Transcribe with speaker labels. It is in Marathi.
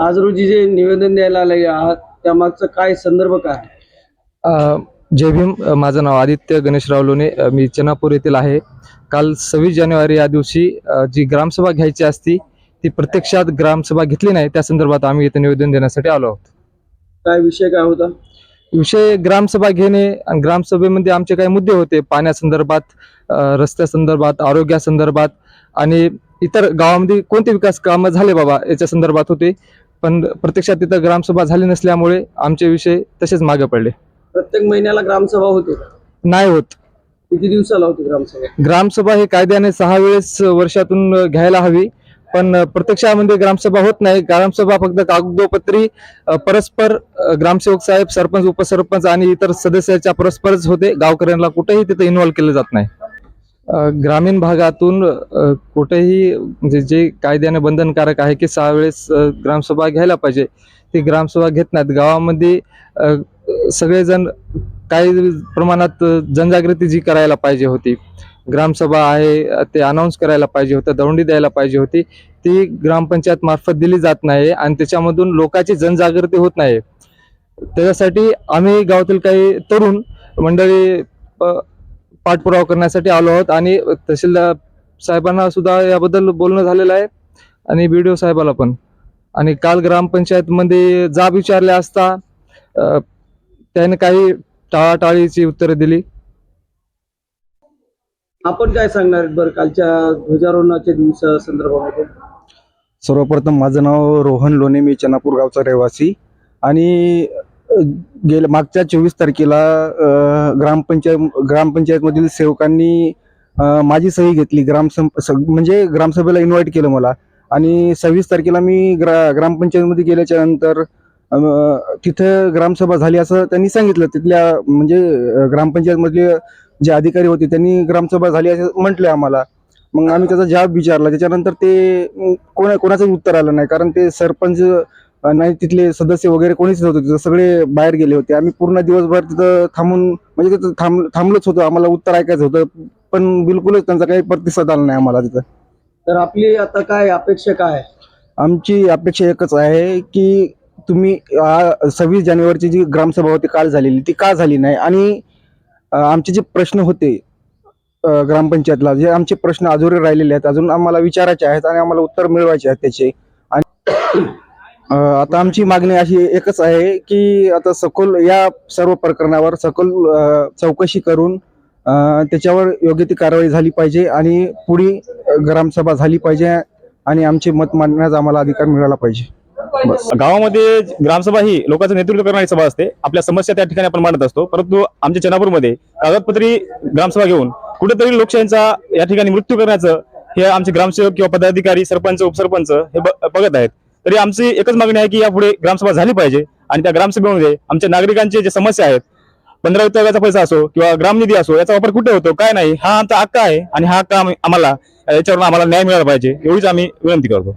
Speaker 1: आज रोजी जे निवेदन द्यायला आले आहात त्यामागचं काय संदर्भ काय?
Speaker 2: जय भीम. माझं नाव आदित्य गणेशराव लोणे. मी चनापूर येथील आहे. काल सव्वीस जानेवारी या दिवशी जी ग्रामसभा घ्यायची असती ती प्रत्यक्षात ग्रामसभा घेतली नाही. त्या संदर्भात आम्ही इथे निवेदन देण्यासाठी आलो आहोत.
Speaker 1: काय विषय काय होता?
Speaker 2: विषय ग्रामसभा घेणे आणि ग्रामसभेमध्ये आमचे काही मुद्दे होते. पाण्यासंदर्भात रस्त्यासंदर्भात आरोग्यासंदर्भात आणि इतर गावामध्ये कोणते विकास कामं झाले बाबा याच्या संदर्भात होते. पण प्रत्यक्षात तिथं ग्रामसभा झाली नसल्यामुळे आमचे विषय तसेच मागे पडले.
Speaker 1: प्रत्येक महिन्याला ग्रामसभा होते
Speaker 2: नाही होत.
Speaker 1: किती दिवसाला होती ग्रामसभा?
Speaker 2: ग्रामसभा ही कायद्याने सहा वेळेस वर्षातून घ्यायला हवी पण प्रत्यक्षामध्ये ग्रामसभा होत नाही. ग्रामसभा फक्त कागदोपत्री अ, परस्पर अ, ग्रामसेवक साहेब सरपंच उपसरपंच आणि इतर सदस्याच्या परस्परच होते. गावकऱ्यांना कुठेही तिथे इन्व्हॉल्व केलं जात नाही. ग्रामीण भागातून कुठेही म्हणजे जे कायद्याने बंधनकारक आहे की सहा वेळेस ग्रामसभा घ्यायला पाहिजे ती ग्रामसभा घेत नाहीत. गावामध्ये सगळेजण काही प्रमाणात जनजागृती जी करायला पाहिजे होती ग्रामसभा आहे ते अनाऊन्स करायला पाहिजे होतं दौंडी द्यायला पाहिजे होती ती ग्रामपंचायत मार्फत दिली जात नाही आणि त्याच्यामधून लोकांची जनजागृती होत नाही. त्याच्यासाठी आम्ही गावातील काही तरुण मंडळी पाठपुरावा करण्यासाठी आलो आहोत आणि तहसीलदार साहेबांना सुद्धा याबद्दल बोलणं झालेलं आहे आणि बी डी ओ साहेबाला पण. आणि काल ग्रामपंचायतमध्ये जाब विचारल्या असता त्याने काही टाळाटाळीची उत्तरं दिली.
Speaker 1: आपण काय सांगणार बरं कालच्या ध्वजारोहणाच्या दिवसा संदर्भामध्ये?
Speaker 3: सर्वप्रथम माझं नाव रोहन लोणे मी चनापूर गावचा रहिवासी. आणि गेल्या मागच्या चोवीस तारखेला ग्रामपंचायत ग्रामपंचायतमधील सेवकांनी माझी सही घेतली. ग्रामसं म्हणजे ग्रामसभेला इन्व्हाइट केलं मला. आणि सव्वीस तारखेला मी ग्रा ग्रामपंचायतमध्ये गेल्याच्यानंतर तिथं ग्रामसभा झाली असं त्यांनी सांगितलं. तिथल्या म्हणजे ग्रामपंचायतमधले जे अधिकारी होते त्यांनी ग्रामसभा झाली असं म्हटले आम्हाला. मग आम्ही त्याचा जबाब विचारला. त्याच्यानंतर ते कोणा कोणाचंही उत्तर आलं नाही. कारण ते सरपंच नाही तिथले सदस्य वगैरे कोणीच नव्हते तिथं सगळे बाहेर गेले होते. आम्ही पूर्ण दिवसभर तिथं थांबून म्हणजे तिथं थांब थांबलोच होतो. आम्हाला उत्तर ऐकायचं होतं पण बिलकुलच त्यांचा काही प्रतिसाद आला नाही आम्हाला तिथं.
Speaker 1: तर आपली आता काय अपेक्षा काय आहे?
Speaker 3: आमची अपेक्षा एकच आहे की तुम्ही सव्वीस जानेवारीची जी ग्रामसभा होती काल झालेली ती का झाली नाही? आणि आमचे जे प्रश्न होते ग्रामपंचायतला जे आमचे प्रश्न अधुरे राहिलेले आहेत अजून आम्हाला विचारायचे आहेत आणि आम्हाला उत्तर मिळवायचे आहेत त्याचे. आणि आता आमची मागणी अशी एकच आहे की आता सखोल या सर्व प्रकरणावर सखोल चौकशी करून त्याच्यावर योग्य ती कारवाई झाली पाहिजे आणि पुढे ग्रामसभा झाली पाहिजे आणि आमचे मत मांडण्याचा आम्हाला अधिकार मिळाला पाहिजे.
Speaker 4: गावामध्ये ग्रामसभा ही लोकांचं नेतृत्व करणारी सभा असते. आपल्या समस्या त्या ठिकाणी आपण मांडत असतो. परंतु आमच्या चनापूरमध्ये कागदपत्री ग्रामसभा घेऊन कुठेतरी लोकशाहीचा या ठिकाणी मृत्यू करण्याचं हे आमचे ग्रामसेवक किंवा पदाधिकारी सरपंच उपसरपंच हे बघत आहेत. तरी आमची एकच मागणी आहे की यापुढे ग्रामसभा झाली पाहिजे आणि त्या ग्रामसभेमध्ये आमच्या नागरिकांचे जे समस्या आहेत पंधरा विभागाचा पैसा असो किंवा ग्रामनिधी असो याचा वापर कुठे होतो काय नाही हा आमचा हक्क आहे आणि हा हक्क आम्ही- आम्हाला याच्यावरून आम्हाला न्याय मिळाला पाहिजे एवढीच आम्ही विनंती करतो.